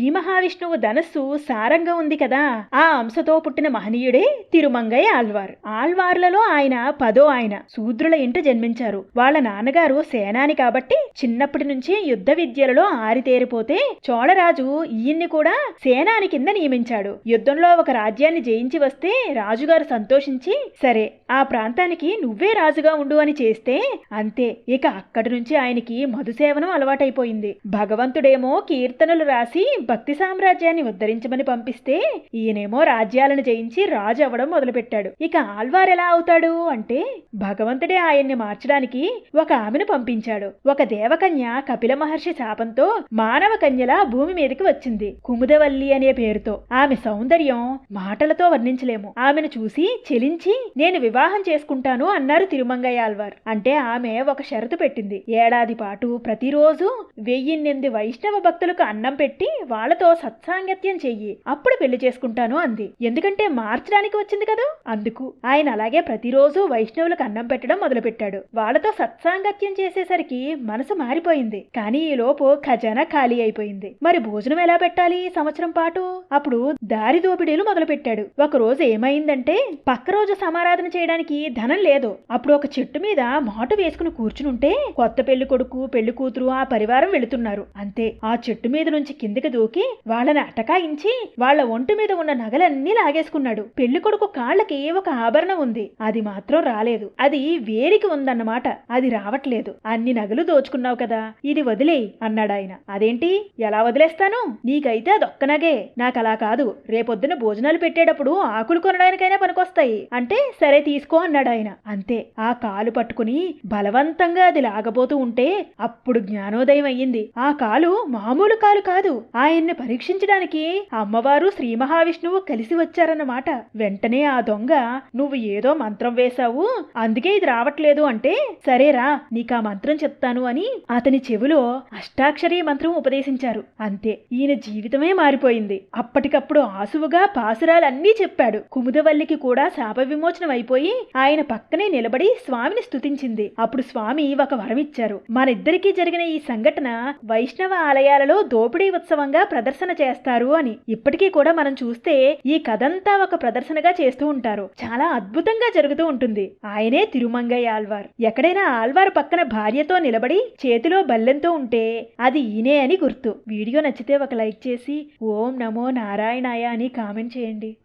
శ్రీ మహావిష్ణువు ధనస్సు సారంగా ఉంది కదా. ఆ అంశతో పుట్టిన మహనీయుడే తిరుమంగయ్య ఆళ్వార్. ఆళ్వార్లలో ఆయన పదో ఆయన. శూద్రుల ఇంట జన్మించారు. వాళ్ళ నాన్నగారు సేనాని కాబట్టి చిన్నప్పటి నుంచి యుద్ధ విద్యలలో ఆరితేరిపోతే చోళరాజు ఈయన్ని కూడా సేనాని కింద నియమించాడు. యుద్ధంలో ఒక రాజ్యాన్ని జయించి వస్తే రాజుగారు సంతోషించి సరే ఆ ప్రాంతానికి నువ్వే రాజుగా ఉండు అని చేస్తే అంతే. ఇక అక్కడి నుంచి ఆయనకి మధుసేవనం అలవాటైపోయింది. భగవంతుడేమో కీర్తనలు రాసి భక్తి సామ్రాజ్యాన్ని ఉద్ధరించమని పంపిస్తే ఈయనేమో రాజ్యాలను జయించి రాజు అవ్వడం మొదలుపెట్టాడు. ఇక ఆల్వార్ ఎలా అవుతాడు అంటే భగవంతుడే ఆయన్ని మార్చడానికి ఒక ఆమెను పంపించాడు. ఒక దేవకన్య కపిల మహర్షి శాపంతో మానవ కన్యలా భూమి మీదకి వచ్చింది. కుముదవల్లి అనే పేరుతో. ఆమె సౌందర్యం మాటలతో వర్ణించలేము. ఆమెను చూసి చెలించి నేను వివాహం చేసుకుంటాను అన్నారు తిరుమంగయ్య ఆల్వార్ అంటే ఆమె ఒక షరతు పెట్టింది. ఏడాది పాటు ప్రతిరోజు వెయ్యిన్నెనిమిది వైష్ణవ భక్తులకు అన్నం పెట్టి వాళ్ళతో సత్సాంగత్యం చెయ్యి. అప్పుడు పెళ్ళి చేసుకుంటాను అంది. ఎందుకంటే మార్చడానికి వచ్చింది కదా? అందుకు. ఆయన అలాగే ప్రతిరోజు వైష్ణవులకు అన్నం పెట్టడం మొదలుపెట్టాడు. వాళ్ళతో సత్సాంగత్యం చేసేసరికి మనసు మారిపోయింది. కానీ ఈ లోపు ఖజానా ఖాళీ అయిపోయింది. మరి భోజనం ఎలా పెట్టాలి సంవత్సరం పాటు? అప్పుడు దారి దోపిడీలు మొదలుపెట్టాడు. ఒక రోజు ఏమైందంటే పక్క రోజు సమారాధన చేయడానికి ధనం లేదు. అప్పుడు ఒక చెట్టు మీద మాటు వేసుకుని కూర్చునుంటే కొత్త పెళ్ళి కొడుకు పెళ్ళి కూతురు ఆ పరివారం వెళుతున్నారు. అంతే. ఆ చెట్టు మీద నుంచి కిందకి దూకి వాళ్ళని అటకాయించి వాళ్ళ ఒంటి మీద ఉన్న నగలన్నీ లాగేసుకున్నాడు. పెళ్ళి కొడుకు కాళ్ళకి ఒక ఆభరణం ఉంది. అది మాత్రం రాలేదు. అది వేరికి ఉందన్నమాట. అది రావట్లేదు. అన్ని నగలు దోచుకున్నావు కదా. ఇది వదిలేయి అన్నాడు ఆయన. అదేంటి? ఎలా వదిలేస్తాను? నీకైతే అదొక్క నగే. నాకు అలా కాదు. రేపొద్దున భోజనాలు పెట్టేటప్పుడు ఆకులు కొనడానికైనా పనికొస్తాయి. అంటే సరే తీసుకో అన్నాడు ఆయన. అంతే. ఆ కాలు పట్టుకుని బలవంతంగా అది లాగబోతూ ఉంటే అప్పుడు జ్ఞానోదయం అయ్యింది. ఆ కాలు మామూలు కాలు కాదు. ఆయన్ని పరీక్షించడానికి అమ్మవారు శ్రీ మహావిష్ణువు కలిసి వచ్చారన్నమాట. వెంటనే ఆ దొంగ నువ్వు ఏదో మంత్రం వేశావు అందుకే ఇది రావట్లేదు అంటే సరేరా నీకు ఆ మంత్రం చెప్తాను అని అతని చెవిలో అష్టాక్షరీ మంత్రం ఉపదేశించారు. అంతే ఈయన జీవితమే మారిపోయింది. అప్పటికప్పుడు ఆసువుగా పాసురాలన్నీ చెప్పాడు. కుముదవల్లికి కూడా శాప విమోచనం అయిపోయి ఆయన పక్కనే నిలబడి స్వామిని స్తుతించింది. అప్పుడు స్వామి ఒక వరమిచ్చారు. మనిద్దరికీ జరిగిన ఈ సంఘటన వైష్ణవ ఆలయాలలో దోపిడీ ఉత్సవంగా ప్రదర్శన చేస్తారు అని. ఇప్పటికీ కూడా మనం చూస్తే ఈ కథంతా ఒక ప్రదర్శనగా చేస్తూ ఉంటారు. చాలా అద్భుతంగా జరుగుతూ ఉంటుంది. ఆయనే తిరుమంగయ్య ఆల్వార్ ఎక్కడైనా ఆల్వార్ పక్కన భార్యతో నిలబడి చేతిలో బల్లెంతో ఉంటే అది ఈనే అని గుర్తు. వీడియో నచ్చితే ఒక లైక్ చేసి ఓం నమో నారాయణాయ అని కామెంట్ చేయండి.